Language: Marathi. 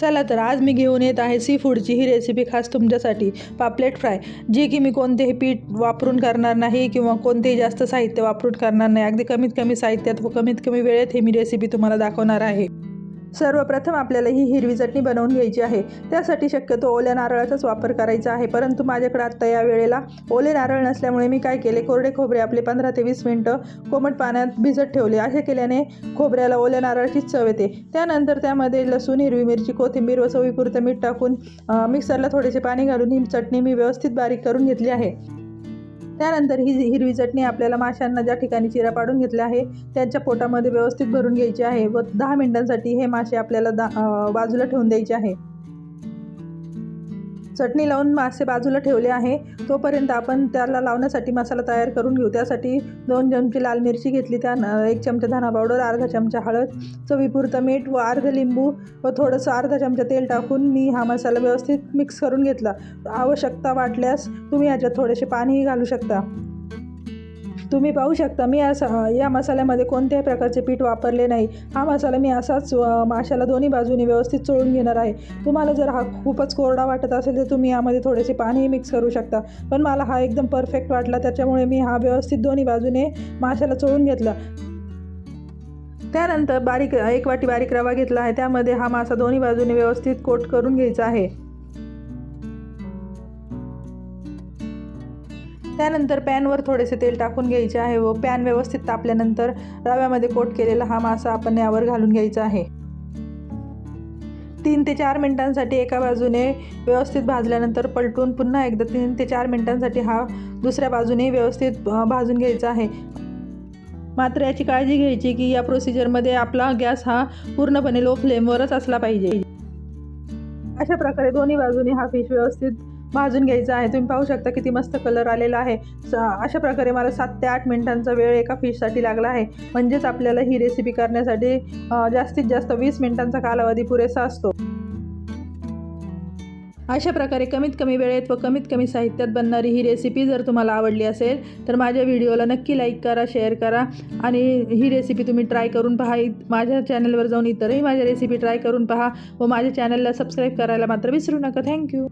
चला तर आज मी घेऊन येत आहे सी फूडची ही रेसिपी खास तुमच्यासाठी. पापलेट फ्राय जी की मी कोणतेही पीठ वापरून करणार नाही किंवा कोणतेही जास्त साहित्य वापरून करणार नाही. अगदी कमीत कमी साहित्यात व कमीत कमी वेळेत ही मी रेसिपी तुम्हाला दाखवणार आहे. सर्वप्रथम आपल्याला ही हिरवी चटणी बनवून घ्यायची आहे. त्यासाठी शक्यतो ओल्या नारळाचाच वापर करायचा आहे. परंतु माझ्याकडे आत्ता या वेळेला ओले नारळ नसल्यामुळे मी काय केले? कोरडे खोबरे आपले पंधरा ते वीस मिनटं कोमट पाण्यात भिजत ठेवले. असे केल्याने खोबऱ्याला ओल्या नारळाचीच चव येते. त्यानंतर त्यामध्ये लसूण हिरवी मिरची कोथिंबीर व चवीपुरतं मीठ टाकून मिक्सरला थोडेसे पाणी घालून ही चटणी मी व्यवस्थित बारीक करून घेतली आहे. त्यानंतर ही हिरवी चटणी आपल्याला माशांना ज्या ठिकाणी चिरा पाडून घेतल्या आहे त्यांच्या पोटामध्ये व्यवस्थित भरून घ्यायची आहे व दहा मिनिटांसाठी हे मासे आपल्याला दा बाजूला ठेवून द्यायचे आहे. चटणी लावून मासे बाजूला ठेवले आहे. तोपर्यंत आपण त्याला लावण्यासाठी मसाला तयार करून घेऊ. त्यासाठी दोन चमचे लाल मिरची घेतली त्या एक चमचा धना पावडर अर्धा चमचा हळद चवीपुरतं मीठ व अर्ध लिंबू व थोडंसं अर्धा चमचा तेल टाकून मी हा मसाला व्यवस्थित मिक्स करून घेतला. आवश्यकता वाटल्यास तुम्ही याच्यात थोडेसे पाणीही घालू शकता. तुम्ही पाहू शकता मी असा या मसाल्यामध्ये कोणत्याही प्रकारचे पीठ वापरले नाही. हा मसाला मी असाच माशाला दोन्ही बाजूने व्यवस्थित चोळून घेणार आहे. तुम्हाला जर हा खूपच कोरडा वाटत असेल तर तुम्ही यामध्ये थोडेसे पाणीही मिक्स करू शकता. पण मला हा एकदम परफेक्ट वाटला त्याच्यामुळे मी हा व्यवस्थित दोन्ही बाजूने माशाला चोळून घेतला. त्यानंतर बारीक एक वाटी बारीक रवा घेतला आहे. त्यामध्ये हा मासा दोन्ही बाजूने व्यवस्थित कोट करून घ्यायचा आहे. त्यानंतर पॅनवर थोडेसे तेल टाकून घ्यायचे आहे व पॅन व्यवस्थित तापल्यानंतर रव्यामध्ये कोट केलेला हा मासा आपण यावर घालून घ्यायचा आहे. तीन ते चार मिनिटांसाठी एका बाजूने व्यवस्थित भाजल्यानंतर पलटून पुन्हा एकदा तीन ते चार मिनिटांसाठी हा दुसऱ्या बाजूने व्यवस्थित भाजून घ्यायचा आहे. मात्र याची काळजी घ्यायची की या प्रोसिजरमध्ये आपला गॅस हा पूर्णपणे लो फ्लेमवरच असला पाहिजे. अशा प्रकारे दोन्ही बाजूने हा फिश व्यवस्थित भाजून घ्यायचं आहे. तुम्ही पाहू शकता किती मस्त कलर आलेला आहे. अशा प्रकारे मला सात ते आठ मिनिटांचा वेळ एका फिशसाठी लागला आहे. म्हणजेच आपल्याला ही रेसिपी करण्यासाठी जास्तीत जास्त वीस मिनिटांचा कालावधी पुरेसा असतो. अशा प्रकारे कमीत कमी वेळेत व कमीत कमी साहित्यात बनणारी ही रेसिपी जर तुम्हाला आवडली असेल तर माझ्या व्हिडिओला नक्की लाईक करा शेअर करा आणि ही रेसिपी तुम्ही ट्राय करून पहा. माझ्या चॅनलवर जाऊन इतरही माझ्या रेसिपी ट्राय करून पहा व माझ्या चॅनलला सबस्क्राईब करायला मात्र विसरू नका. थँक्यू